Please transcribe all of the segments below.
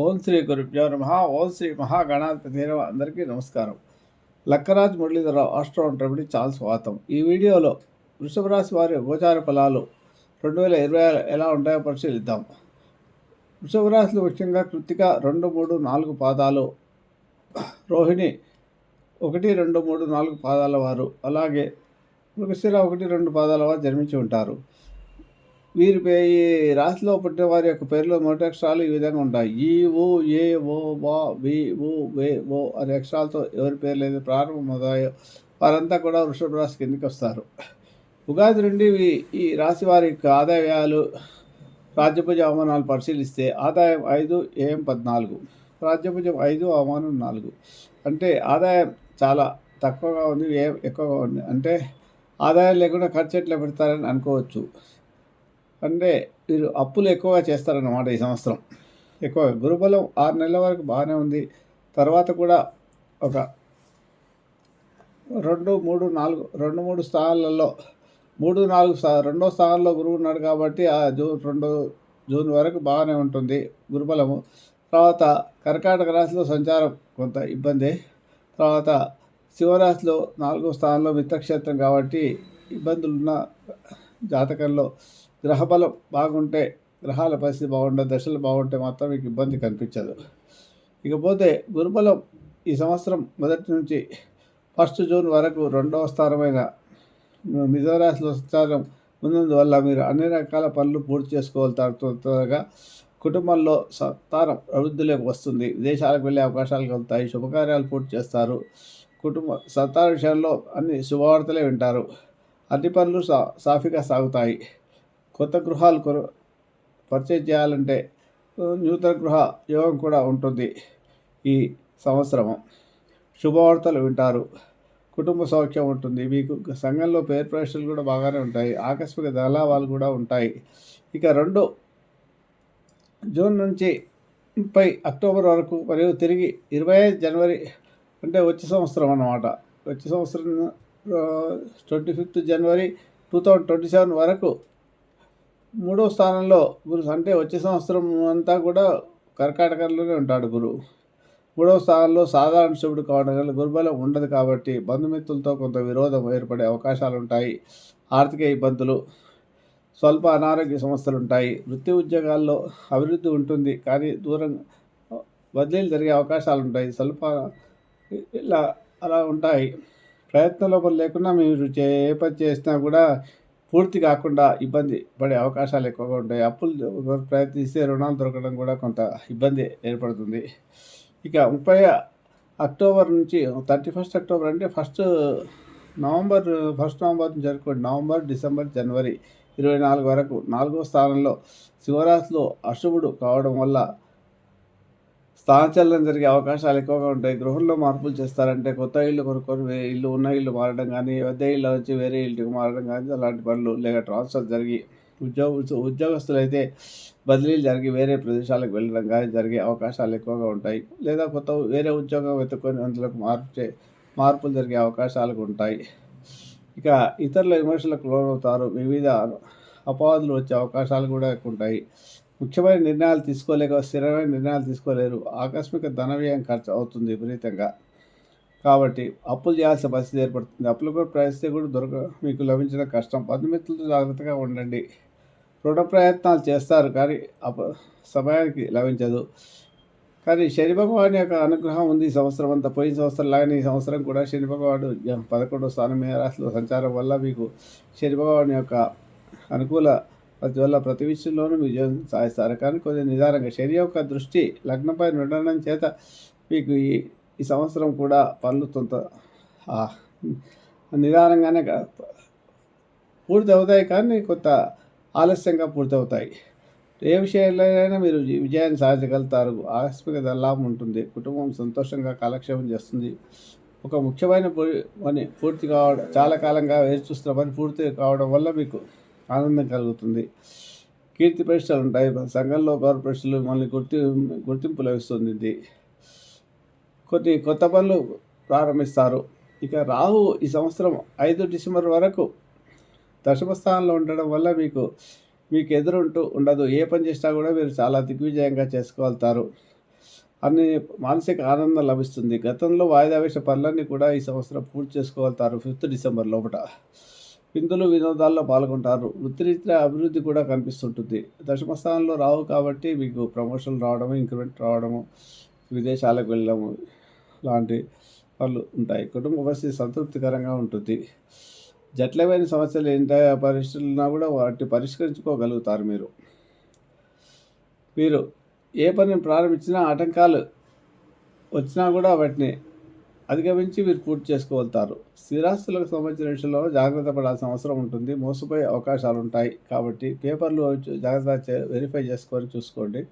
ఓం శ్రీ గురుభ్యో నమ. ఓం శ్రీ మహాగణాధిపతి అందరికీ నమస్కారం. లక్కరాజ్ మురళీధరరావు ఆస్ట్రాన్ చాలా స్వాగతం. ఈ వీడియోలో వృషభ రాశి వారి గోచార ఫలాలు రెండు వేల ఇరవై ఎలా ఉంటాయో పరిశీలిద్దాం. వృషభ రాశిలో ముఖ్యంగా కృత్తిక రెండు మూడు నాలుగు పాదాలు రోహిణి ఒకటి రెండు మూడు నాలుగు పాదాల వారు. అలాగే మృగశిర ఒకటి రెండు పాదాల వారు జన్మించి ఉంటారు. వీరి పే ఈ రాశిలో పుట్టిన వారి యొక్క పేర్లు మొదటి అక్షరాలు ఈ విధంగా ఉంటాయి. ఈ ఓ ఏ ఓ వా వి ఓ వే ఓ అనే అక్షరాలతో ఎవరి పేర్లు అయితే ప్రారంభమవుతాయో వారంతా కూడా వృషభ రాశి కిందకి వస్తారు. ఉగాది నుండి ఈ- రాశి వారి యొక్క ఆదాయాలు రాజ్యపుజ అవమానాలు పరిశీలిస్తే ఆదాయం ఐదు ఏఎం పద్నాలుగు. రాజ్యపుజం ఐదు అవమానం నాలుగు. అంటే ఆదాయం చాలా తక్కువగా ఉంది ఏం ఎక్కువగా ఉంది. అంటే ఆదాయం లేకుండా ఖర్చు ఎట్లా పెడతారని అనుకోవచ్చు. అంటే వీరు అప్పులు ఎక్కువగా చేస్తారన్నమాట ఈ సంవత్సరం. ఎక్కువ గురుబలం ఆరు నెలల వరకు బాగానే ఉంది. తర్వాత కూడా ఒక రెండు మూడు నాలుగు రెండు మూడు స్థానాలలో మూడు నాలుగు స్థా రెండో స్థానంలో గురువు ఉన్నాడు కాబట్టి ఆ జూన్ రెండు జూన్ వరకు బాగానే ఉంటుంది గురుబలము. తర్వాత కర్కాటక రాశిలో సంచారం కొంత ఇబ్బంది. తర్వాత శివరాశిలో నాలుగో స్థానంలో మిత్రక్షేత్రం కాబట్టి ఇబ్బందులున్న జాతకంలో గ్రహబలం బాగుంటే గ్రహాల పరిస్థితి బాగుంటే దశలు బాగుంటే మాత్రం మీకు ఇబ్బంది కనిపించదు. ఇకపోతే గురుబలం ఈ సంవత్సరం మొదటి నుంచి ఫస్ట్ జూన్ వరకు రెండవ స్థానమైన మిథునరాశిలో స్థానం ఉన్నందువల్ల మీరు అన్ని రకాల పనులు పూర్తి చేసుకోగలుగుతారు త్వరగా. కుటుంబంలో సంతానం అభివృద్ధిలోకి వస్తుంది. విదేశాలకు వెళ్ళే అవకాశాలు కలుగుతాయి. శుభకార్యాలు పూర్తి చేస్తారు. కుటుంబ సంతాన విషయంలో అన్ని శుభవార్తలే వింటారు. అన్ని పనులు సా సాఫీగా సాగుతాయి. కొత్త గృహాలు కొను పర్చేజ్ చేయాలంటే నూతన గృహ యోగం కూడా ఉంటుంది ఈ సంవత్సరము. శుభవార్తలు వింటారు. కుటుంబ సౌఖ్యం ఉంటుంది. మీకు సంఘంలో పేరు ప్రవేశాలు కూడా బాగానే ఉంటాయి. ఆకస్మిక దళావాలు కూడా ఉంటాయి. ఇక రెండు జూన్ నుంచి ముప్పై అక్టోబర్ వరకు మరియు తిరిగి ఇరవై ఐదు జనవరి అంటే వచ్చే సంవత్సరం అన్నమాట. వచ్చే సంవత్సరం ట్వంటీ ఫిఫ్త్ జనవరి టూ థౌజండ్ ట్వంటీ సెవెన్ వరకు మూడో స్థానంలో గురు అంటే వచ్చే సంవత్సరం అంతా కూడా కర్కాటకంలోనే ఉంటాడు గురువు మూడవ స్థానంలో సాధారణ శివుడు కావడం వల్ల గురుబలం ఉండదు కాబట్టి బంధుమిత్రులతో కొంత విరోధం ఏర్పడే అవకాశాలు ఉంటాయి. ఆర్థిక ఇబ్బందులు స్వల్ప అనారోగ్య సమస్యలు ఉంటాయి. వృత్తి ఉద్యోగాల్లో అభివృద్ధి ఉంటుంది కానీ దూరం బదిలీలు జరిగే అవకాశాలు ఉంటాయి. స్వల్ప ఇలా అలా ఉంటాయి. ప్రయత్న లోపం లేకుండా మీరు చే ఏ పని చేసినా కూడా పూర్తి కాకుండా ఇబ్బంది పడే అవకాశాలు ఎక్కువగా ఉంటాయి. అప్పులు ప్రయత్నిస్తే రుణాలు దొరకడం కూడా కొంత ఇబ్బంది ఏర్పడుతుంది. ఇక ముప్పై అక్టోబర్ నుంచి థర్టీ ఫస్ట్ అక్టోబర్ అంటే ఫస్ట్ నవంబర్ ఫస్ట్ నవంబర్ నుంచి జరుపుకోండి నవంబర్ డిసెంబర్ జనవరి ఇరవై నాలుగు వరకు నాలుగో స్థానంలో శివరాశిలో అశుభుడు కావడం వల్ల స్థానచలనం జరిగే అవకాశాలు ఎక్కువగా ఉంటాయి. గృహంలో మార్పులు చేస్తారంటే కొత్త ఇల్లు కొనుక్కొని ఇల్లు ఉన్న ఇల్లు మారడం కానీ పెద్ద ఇల్లు నుంచి వేరే ఇంటికి మారడం కానీ అలాంటి పనులు లేక ట్రాన్స్ఫర్ జరిగి ఉద్యోగ ఉద్యోగస్తులు అయితే బదిలీలు జరిగి వేరే ప్రదేశాలకు వెళ్ళడం కానీ జరిగే అవకాశాలు ఎక్కువగా ఉంటాయి. లేదా కొత్త వేరే ఉద్యోగం వెతుక్కొని అందులోకి మార్పు చే మార్పులు జరిగే అవకాశాలు ఉంటాయి. ఇక ఇతరుల విమర్శలకు లోనవుతారు. వివిధ అపవాదులు వచ్చే అవకాశాలు కూడా ఎక్కువ ఉంటాయి. ముఖ్యమైన నిర్ణయాలు తీసుకోలేక స్థిరమైన నిర్ణయాలు తీసుకోలేరు. ఆకస్మిక ధన వ్యయం ఖర్చు అవుతుంది విపరీతంగా. కాబట్టి అప్పులు చేయాల్సిన పరిస్థితి ఏర్పడుతుంది. అప్పులపై కూడా ప్రయత్నిస్తే కూడా దొరక మీకు లభించడం కష్టం. బంధుమిత్రులతో జాగ్రత్తగా ఉండండి. రుణ ప్రయత్నాలు చేస్తారు కానీ అప సమయానికి లభించదు. కానీ శని భగవాన్ యొక్క అనుగ్రహం ఉంది ఈ సంవత్సరం అంతా. పోయిన సంవత్సరం లాగానే ఈ సంవత్సరం కూడా శని భగవాడు పదకొండో స్థానం మీద రాశిలో సంచారం వల్ల మీకు శని భగవాన్ యొక్క అనుకూల అందువల్ల వల్ల ప్రతి విషయంలోనూ విజయం సాధిస్తారు. కానీ కొంచెం నిదానంగా శని యొక్క దృష్టి లగ్నంపై ఉండడం చేత మీకు ఈ ఈ సంవత్సరం కూడా పనులు తొంత నిదానంగానే పూర్తి అవుతాయి కానీ కొంత ఆలస్యంగా పూర్తి అవుతాయి ఏ విషయంలోనైనా మీరు విజయాన్ని సాధించగలుగుతారు. ఆకస్మిక లాభం ఉంటుంది. కుటుంబం సంతోషంగా కాలక్షేపం చేస్తుంది. ఒక ముఖ్యమైన పని- పని పూర్తి కావడం చాలా కాలంగా వేచి చూస్తున్న పని పూర్తి కావడం వల్ల మీకు ఆనందం కలుగుతుంది. కీర్తి ప్రశ్నలు ఉంటాయి. సంఘంలో గౌరవ ప్రతిష్టలు మళ్ళీ గుర్తి గుర్తింపు లభిస్తుంది. ఇది కొన్ని కొత్త పనులు ప్రారంభిస్తారు. ఇక రాహు ఈ సంవత్సరం ఐదు డిసెంబర్ వరకు దశమ స్థానంలో ఉండడం వల్ల మీకు మీకు ఎదురుంటూ ఉండదు. ఏ పని చేసినా కూడా మీరు చాలా దిగ్విజయంగా చేసుకోగలుగుతారు. అన్ని మానసిక ఆనందం లభిస్తుంది. గతంలో వాయిదా వేసే పనులన్నీ కూడా ఈ సంవత్సరం పూర్తి చేసుకోగలుగుతారు ఫిఫ్త్ డిసెంబర్ లోపల విందులు వినోదాల్లో పాల్గొంటారు. వృత్తిరీత్యా అభివృద్ధి కూడా కనిపిస్తుంటుంది. దశమ స్థానంలో రావు కాబట్టి మీకు ప్రమోషన్ రావడము ఇంక్రిమెంట్ రావడము విదేశాలకు వెళ్ళడము లాంటి పనులు ఉంటాయి. కుటుంబ పరిస్థితి సంతృప్తికరంగా ఉంటుంది. జట్లమైన సమస్యలు ఏంటో పరిస్థితులున్నా కూడా వాటిని పరిష్కరించుకోగలుగుతారు మీరు. మీరు ఏ పనిని ప్రారంభించినా ఆటంకాలు వచ్చినా కూడా వాటిని అధిగమించి మీరు పూర్తి చేసుకోగలుగుతారు. స్థిరాస్తులకు సంబంధించిన విషయంలో జాగ్రత్త పడాల్సిన అవసరం ఉంటుంది. మోసపోయే అవకాశాలు ఉంటాయి. కాబట్టి పేపర్లు జాగ్రత్త చే- వెరిఫై చేసుకొని చూసుకోండి.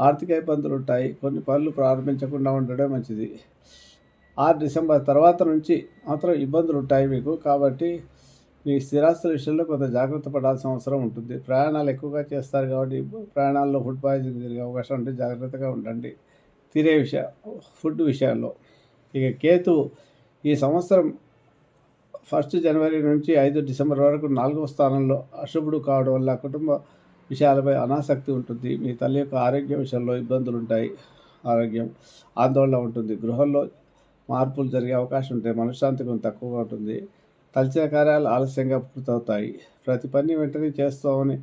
ఆర్థిక ఇబ్బందులు ఉంటాయి. కొన్ని పనులు ప్రారంభించకుండా ఉండడం మంచిది. ఆరు డిసెంబర్ తర్వాత నుంచి మాత్రం ఇబ్బందులు ఉంటాయి మీకు. కాబట్టి మీ స్థిరాస్తుల విషయంలో కొంత జాగ్రత్త పడాల్సిన అవసరం ఉంటుంది. ప్రయాణాలు ఎక్కువగా చేస్తారు కాబట్టి ప్రయాణాల్లో ఫుడ్ పాయిజన్ జరిగే అవకాశం ఉంటే జాగ్రత్తగా ఉండండి. తినే విషయం ఫుడ్ విషయాల్లో ఇక కేతు ఈ సంవత్సరం ఫస్ట్ జనవరి నుంచి ఐదు డిసెంబర్ వరకు నాలుగవ స్థానంలో అశుభుడు కావడం వల్ల కుటుంబ విషయాలపై అనాసక్తి ఉంటుంది. మీ తల్లి యొక్క ఆరోగ్య విషయంలో ఇబ్బందులు ఉంటాయి. ఆరోగ్యం ఆందోళన ఉంటుంది. గృహంలో మార్పులు జరిగే అవకాశం ఉంటాయి. మనశ్శాంతి కొంత తక్కువగా ఉంటుంది. తలచిన కార్యాలు ఆలస్యంగా పూర్తవుతాయి. ప్రతి పని వెంటనే చేస్తామని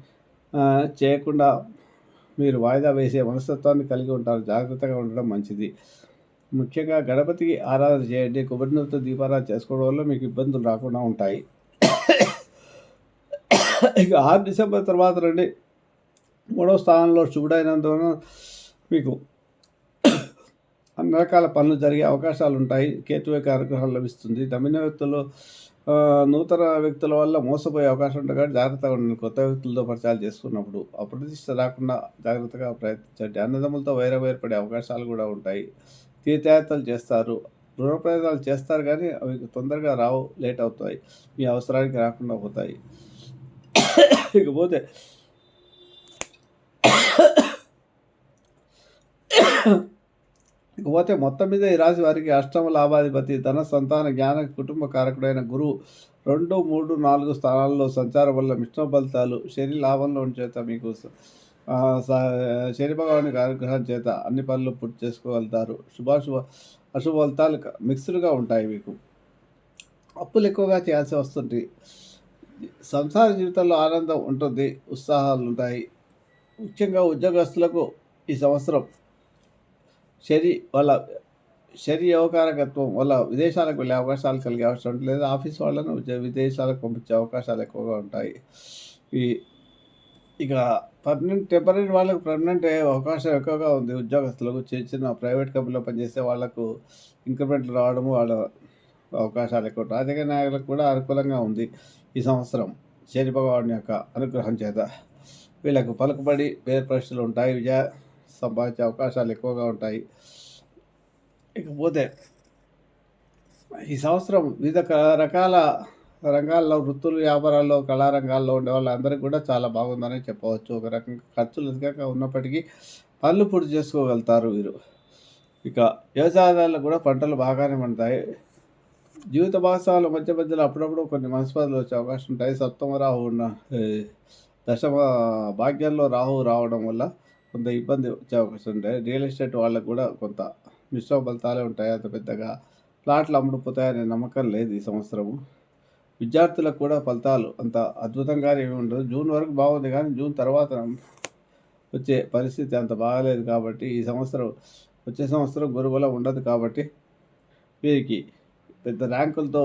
చేయకుండా మీరు వాయిదా వేసే మనస్తత్వాన్ని కలిగి ఉంటారు. జాగ్రత్తగా ఉండడం మంచిది. ముఖ్యంగా గణపతికి ఆరాధన చేయండి కొబ్బరినూరుతో దీపారాధన చేసుకోవడం వల్ల మీకు ఇబ్బందులు రాకుండా ఉంటాయి. ఇక ఆరు డిసెంబర్ తర్వాత రండి. మూడవ స్థానంలో శుభుడైనందువలన మీకు అన్ని రకాల పనులు జరిగే అవకాశాలు ఉంటాయి. కేతు యొక్క లభిస్తుంది. దమిన వ్యక్తులు నూతన వ్యక్తుల వల్ల మోసపోయే అవకాశం ఉంటుంది కాబట్టి జాగ్రత్తగా ఉండండి. కొత్త వ్యక్తులతో పరిచయాలు చేసుకున్నప్పుడు అప్రతిష్ట రాకుండా జాగ్రత్తగా ప్రయత్నించండి. అన్నదమ్ములతో వైరం ఏర్పడే అవకాశాలు కూడా ఉంటాయి. తీర్థయాత్రలు చేస్తారు. రుణ ప్రయోజనాలు చేస్తారు కానీ అవి తొందరగా రావు లేట్ అవుతాయి. మీ అవసరానికి రాకుండా పోతాయి. ఇకపోతే ఇకపోతే మొత్తం మీద ఈ రాశి వారికి అష్టమ లాభాధిపతి ధన సంతాన జ్ఞాన కుటుంబ కారకుడైన గురువు రెండు మూడు నాలుగు స్థానాల్లో సంచారం వల్ల మిశ్రమ ఫలితాలు శని లాభంలో చేత మీకు స- శని భగవాని అనుగ్రహం చేత అన్ని పనులు పూర్తి చేసుకోగలుగుతారు. శుభాశుభ అశుభ ఫలితాలు మిక్స్డ్గా ఉంటాయి మీకు. అప్పులు ఎక్కువగా చేయాల్సి వస్తుంది. సంసార జీవితంలో ఆనందం ఉంటుంది ఉత్సాహాలు ఉంటాయి. ముఖ్యంగా ఉద్యోగస్తులకు ఈ సంవత్సరం శని వాళ్ళ శని యోగకారకత్వం వల్ల విదేశాలకు వెళ్ళే అవకాశాలు కలిగే అవసరం ఉంటుంది. లేదా ఆఫీస్ వాళ్ళను విదేశాలకు పంపించే అవకాశాలు ఎక్కువగా ఉంటాయి. ఈ ఇక పర్మనెంట్ టెంపరీ వాళ్ళకు పర్మనెంట్ అవకాశం ఎక్కువగా ఉంది. ఉద్యోగస్తులకు చిన్న చిన్న ప్రైవేట్ కంపెనీలో పనిచేసే వాళ్ళకు ఇంక్రిమెంట్లు రావడము వాళ్ళ అవకాశాలు ఎక్కువ. రాజకీయ నాయకులకు కూడా అనుకూలంగా ఉంది ఈ సంవత్సరం. శని భగవాన్ యొక్క అనుగ్రహం చేత వీళ్ళకు పలుకుబడి పేరు ప్రశ్నలు ఉంటాయి. విజయ సంపాదించే అవకాశాలు ఎక్కువగా ఉంటాయి. ఇకపోతే ఈ సంవత్సరం వివిధ రకాల రంగాల్లో వృత్తులు వ్యాపారాల్లో కళారంగాల్లో ఉండే వాళ్ళందరికీ కూడా చాలా బాగుందని చెప్పవచ్చు. ఒక రకంగా ఖర్చులు అధికంగా ఉన్నప్పటికీ పనులు పూర్తి చేసుకోగలుగుతారు వీరు. ఇక వ్యవసాయదారులకు కూడా పంటలు బాగానే పండుతాయి. జీవిత భాగస్వాముల మధ్య మధ్యలో అప్పుడప్పుడు కొన్ని మనస్పర్ధలు వచ్చే అవకాశం ఉంటాయి. సప్తమ రాహు ఉన్న దశమ భాగ్యంలో రాహు రావడం వల్ల కొంత ఇబ్బంది వచ్చే అవకాశం ఉంటాయి. రియల్ ఎస్టేట్ వాళ్ళకు కూడా కొంత మిశ్రమ ఫలితాలే ఉంటాయి. అంత పెద్దగా ప్లాట్లు అమ్ముడుపోతాయనే నమ్మకం లేదు ఈ సంవత్సరము. విద్యార్థులకు కూడా ఫలితాలు అంత అద్భుతంగానే ఏమి ఉండదు. జూన్ వరకు బాగుంది కానీ జూన్ తర్వాత వచ్చే పరిస్థితి అంత బాగాలేదు కాబట్టి ఈ సంవత్సరం వచ్చే సంవత్సరం గురుబలం ఉండదు కాబట్టి వీరికి పెద్ద ర్యాంకులతో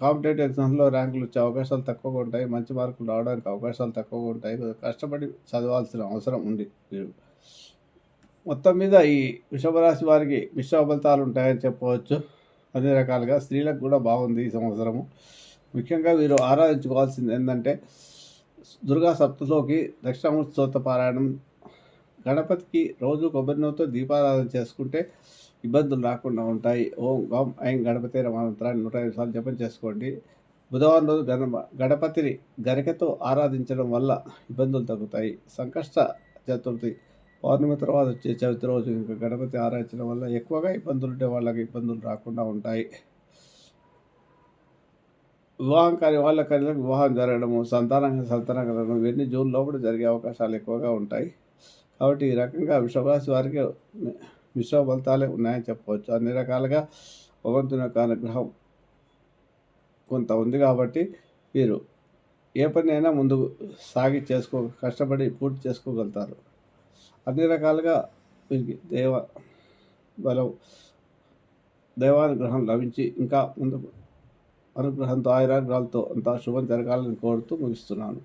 కాంపిటేటివ్ ఎగ్జామ్స్లో ర్యాంకులు వచ్చే అవకాశాలు తక్కువగా ఉంటాయి. మంచి మార్కులు రావడానికి అవకాశాలు తక్కువగా ఉంటాయి. కష్టపడి చదవాల్సిన అవసరం ఉంది. వీరు మొత్తం మీద ఈ వృషభరాశి వారికి మిశ్రమ ఫలితాలు ఉంటాయని చెప్పవచ్చు. అన్ని రకాలుగా స్త్రీలకు కూడా బాగుంది ఈ సంవత్సరము. ముఖ్యంగా వీరు ఆరాధించుకోవాల్సింది ఏంటంటే దుర్గా సప్తలోకి దక్షిణామూర్తి స్తోత్ర పారాయణం. గణపతికి రోజు కొబ్బరి నూనెతో దీపారాధన చేసుకుంటే ఇబ్బందులు రాకుండా ఉంటాయి. ఓం గం ఐం గణపతి మంత్రాన్ని నూట ఐదు సార్లు జపం చేసుకోండి. బుధవారం రోజు గణ గణపతిని గరికతో ఆరాధించడం వల్ల ఇబ్బందులు తగ్గుతాయి. సంకష్ట చతుర్థి పౌర్ణమి తర్వాత వచ్చే చవితి రోజు ఇంకా గణపతి ఆరాధించడం వల్ల ఎక్కువగా ఇబ్బందులు ఉంటే వాళ్ళకి ఇబ్బందులు రాకుండా ఉంటాయి. వివాహం కాని వాళ్ళకైనా వివాహం జరగడము సంతానం సంతానం కలగడం ఇవన్నీ జూన్ లోపల జరిగే అవకాశాలు ఎక్కువగా ఉంటాయి. కాబట్టి ఈ రకంగా వృషభరాశి వారికి మిశ్రమ ఫలితాలే ఉన్నాయని చెప్పవచ్చు. అన్ని రకాలుగా భగవంతుని యొక్క అనుగ్రహం కొంత ఉంది కాబట్టి వీరు ఏ పనైనా ముందు ముందుకు సాగి చేసుకో కష్టపడి పూర్తి చేసుకోగలుగుతారు. అన్ని రకాలుగా వీరికి దేవ బలం దైవానుగ్రహం లభించి ఇంకా ముందుకు అనుగ్రహంతో ఆయురాగ్రాలతో అంతా శుభం జరగాలని కోరుతూ ముగిస్తున్నాను.